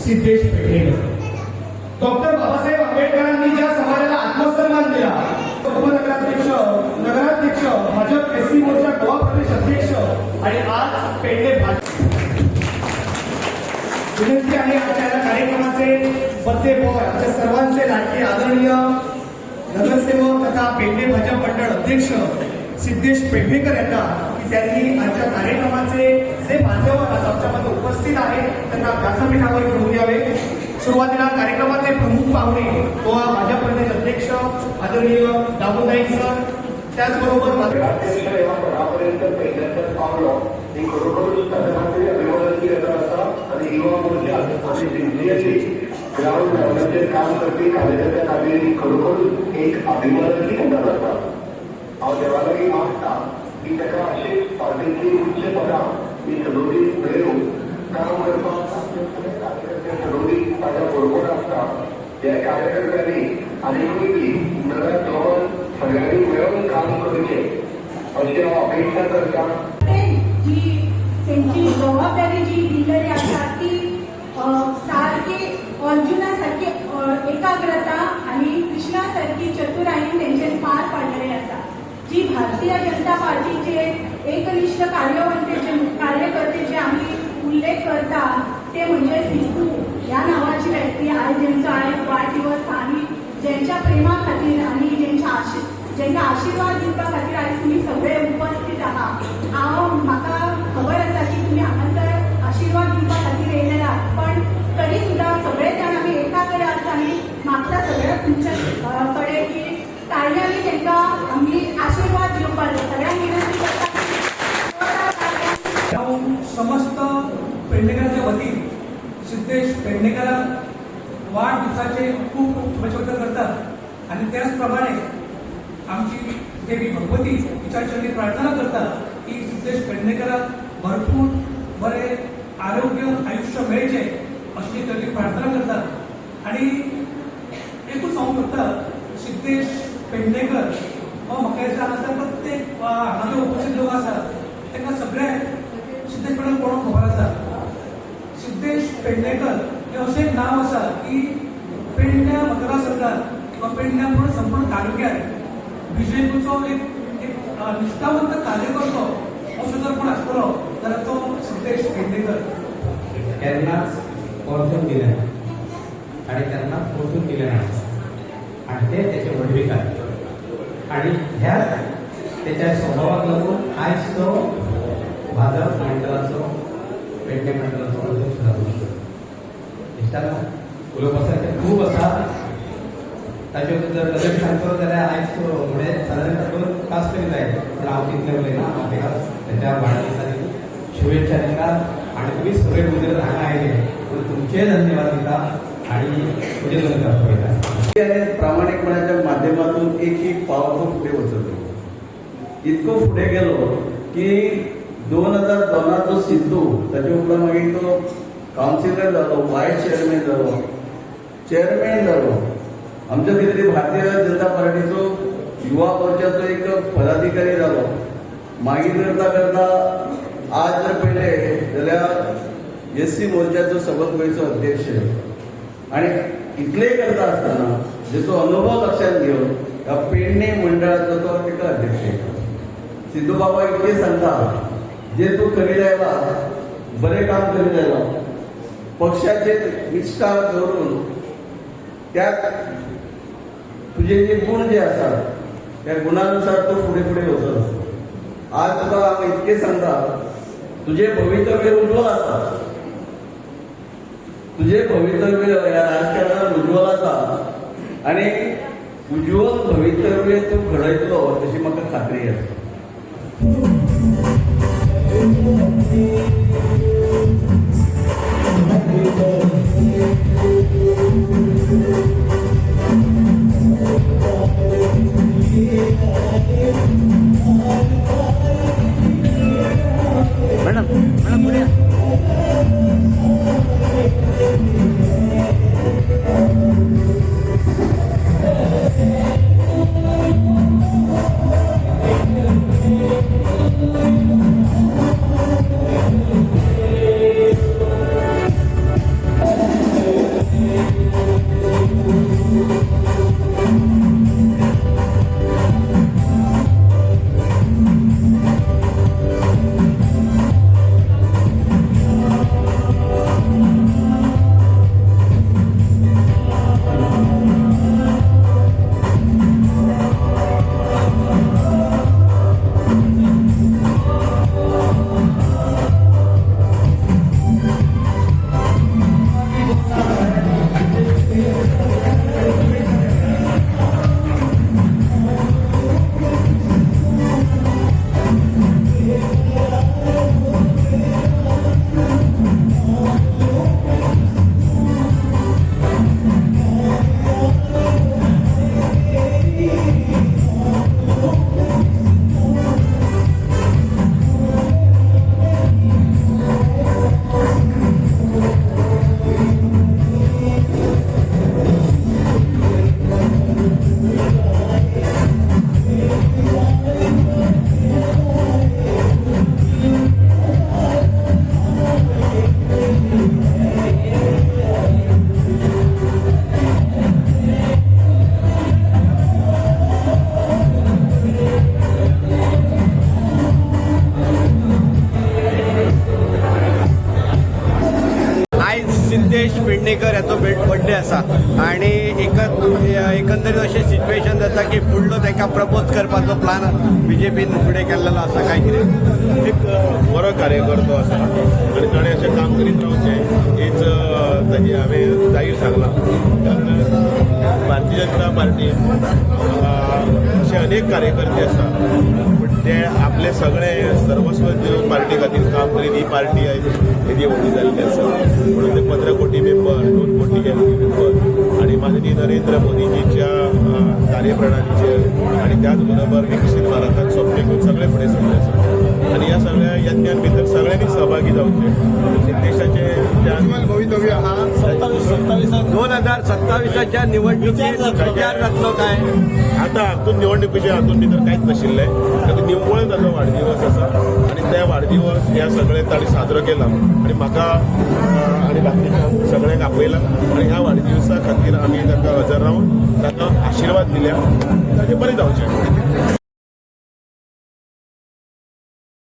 Siddhesh पेढेकर doctor Babasaheb आंबेडकरांनी ज्या समाजाला आत्मसन्मान दिला उपनगराध्यक्ष नगराध्यक्ष भाजप एस सी मोर्चा गोवा प्रदेश अध्यक्ष आणि आज पेंडे भाजप. विनंती आहे आजच्या या कार्यक्रमाचे बद्दे बॉय आमच्या सर्वांचे लाडके आदरणीय नगरसेवक तथा पेंडे भाजप मंडळ अध्यक्ष सिद्धेश पेडणेकर यांना की त्यांनी आजच्या कार्यक्रमाचे जे मान्यवर आज आमच्यामध्ये उपस्थित आहेत त्यांना व्यासपीठावर सुरुवातीला कार्यक्रमाचे प्रमुख पाहुणे गोवा भाजप प्रदेश अध्यक्ष आदरणीय दामोदाई सर. त्याचबरोबर माझे राज्याच्या या पदापर्यंत खरोखरच त्याच्यामध्ये अभिवादन केलं असं आणि युवा मोर्चा आणि सिन्सिअरली ग्राउंड लेवलचे काम करते कार्यकर्त्या खाली खरोखर एक अभिवादन केलं जातं हांव देवालाही मागता की ताका अशीच पार्टीची उच्च पदां मी सदोरी मेळून काम करपाक आपले सगळे कार्यकर्ते सदोरी ताज्या बरोबर असतात त्या कार्यकर्त्यांनी आणि बी नव्या धोरण सगळ्यांनी मिळून काम करचे अशी अपेक्षा करतात जी त्यांची जबाबदारी जी दिलेली असतात ती अ, सारकी एकाग्रता आणि कृष्णासारखी चतुराईन तेंच्यान पार पाडलेली आसा जी भारतीय जनता पार्टीचे एकनिष्ठ कार्यकर्ते कार्यकर्ते जे आम्ही उल्लेख करता ते म्हणजे सिद्धू ह्या नावाची व्यक्ती आज ज्यांचा आयज वाढदिवस आणि ज्यांच्या प्रेमा खातीर आणि ज्यांच्या आशी ज्यांचा आशीर्वाद दिवपा खातीर आज तुम्ही सगळे उपस्थित आहात. हांव म्हाका खबर आसा की तुम्ही हांगासर आशीर्वाद दिवपा खातीर येयले आहात? पण तरी सुद्दां सगळे जाण आमी एका कडेन आसा आनी मागता सगळ्या तुमच्या कडेन की ताळयांनी तांकां आमी आशीर्वाद दिवपा जाय सगळ्यांक विनंती करता. समस्त पेडणेकरांच्या वतीन सिद्धेश पेडणेकरांक वाढदिवसाचे खूप खूप शुभेच्छा करतात. आणि त्याचप्रमाणे आमची देवी भगवती विचारचरणी प्रार्थना करतात की सिद्धेश पेडणेकरांक भरपूर बरे आरोग्य आयुष्य मेळचे अशी त्यांनी प्रार्थना करतात. आणि एकूच सांगू शकता सिद्धेश पेडणेकर हो म्हाका दिसता हांगासर प्रत्येक वा हांगा जे उपस्थित लोक आसात तांकां सगळे सिद्धेश पेडणेकर कोणाक खबर आसा सिद्धेश पेडणेकर हे अशें एक नांव आसा की पेडण्या मतदारसंघात किंवा पेडण्या पूर्ण संपूर्ण तालुक्यात बीजेपीचो एक एक अ, निश्ठावंत कार्यकर्तो असो जर कोण आसतलो जाल्यार तो सिद्धेश पेडणेकर त्यांनाच पोहोचून दिले आणि त्यांनाच पोहोचून दिले नाही. आणि ते त्याचे वडविकार आणि ह्या त्याच्या स्वभावात लागून आज तो भाजप मंडळाचो पेडणे मंडळाचो अध्यक्ष जालो आसा उलोवपासारखें खूब आसा ताचे जर लगेच सांगतो जाल्यार आयज तो म्हणजे सादारण दोन तास तरी जाय पूण हांव तितलें उलयना हांव ताका त्याच्या वाडदिवसाची शुभेच्छा दिता आणि तुम्ही सगळे गुजरात हांगा आयले पूण तुमचे धन्यवाद दिता आणि तुझे धन्यवाद पळयता आणि प्रामाणिकपणाच्या माध्यमातून एक एक पाव तो पुढे वचलो इतको फुडें गेलो की दोन हजार दोनात तो सिद्धू ताचे उपरांत मागीर तो कावन्सिलर जालो वायस चेअरमॅन जालो चेअरमॅन जालो आमच्या कितें भारतीय जनता पार्टीचो युवा मोर्चाचो एक पदाधिकारी जालो. मागीर करता करता आज जर पळयले जाल्यार एस सी मोर्चाचो सबंद गोंयचो अध्यक्ष. आणि इतले करता आसतना जेचो अनुभव लक्षात घेवन ह्या पेडणे मंडळाचो तो तिका अध्यक्ष सिद्धू बाबा इतके सांगता जे तूं करीत आयला बरें काम करीत आयला पक्षाचे निश्ठा दवरून त्या तुझे जे गुण जे आसात त्या गुणानुसार तो फुडें फुडें वचत असतो. आज तुका हांव इतकें सांगता तुझे भवितव्य उज्ज्वल आसा तुझे भवितव्य या राजकारणात उज्ज्वल आसा आणि उज्ज्वल भवितव्य तू घडयतलो अशी म्हाका खात्री आसा เนี่ย सिद्धेश पेडणेकर याचो बर्थडे आसा आनी एक एकंदरीत अशें सिच्युएशन जाता की फुडलो ताका प्रपोज करपाचो प्लान बी जे पीन फुडें केल्लो आसा काय कितें एक बरो कार्यकर्तो आसा आनी ताणें अशें काम करीत रावचें हीच अ, हांवें जाहीर सांगलां. भारतीय जनता पार्टी असे अशे अनेक कार्यकर्ते असतात. पण ते आपले सगळे सर्वस्व दिवन पार्टी खातीर काम करीत ही पार्टी आयज येदी व्हडली जाल्ली आसा म्हणून ते पंदरा कोटी मेंबर दोन कोटी एम पी मेंबर माननीय नरेंद्र मोदीजीच्या अ, कार्यप्रणालीचेर आणि त्याच बरोबर विकसीत भारताक स्वप्न घेऊन सगळे फुडें सरले. आसा आणि या सगळ्या यज्ञान भितर सगळ्यांनी सहभागी जावचे सिद्धेशाचे त्या भवितव्य हा दोन हजार सत्तावीसाच्या निवडणुकीत काय? आता हातून निवडणुकीच्या हातून भितर कांयच नाशिल्लें ताका निव्वळ ताचो वाडदिवस आसा आनी ते वाडदिवस ह्या सगळे ताणी साजरो केला. आनी म्हाका आनी बाकीच्या सगळ्यांक आपयला आनी ह्या वाडदिवसा खातीर आमी ताका हजर रावन ताका आशिर्वाद दिल्या. ताचें बरें जावचें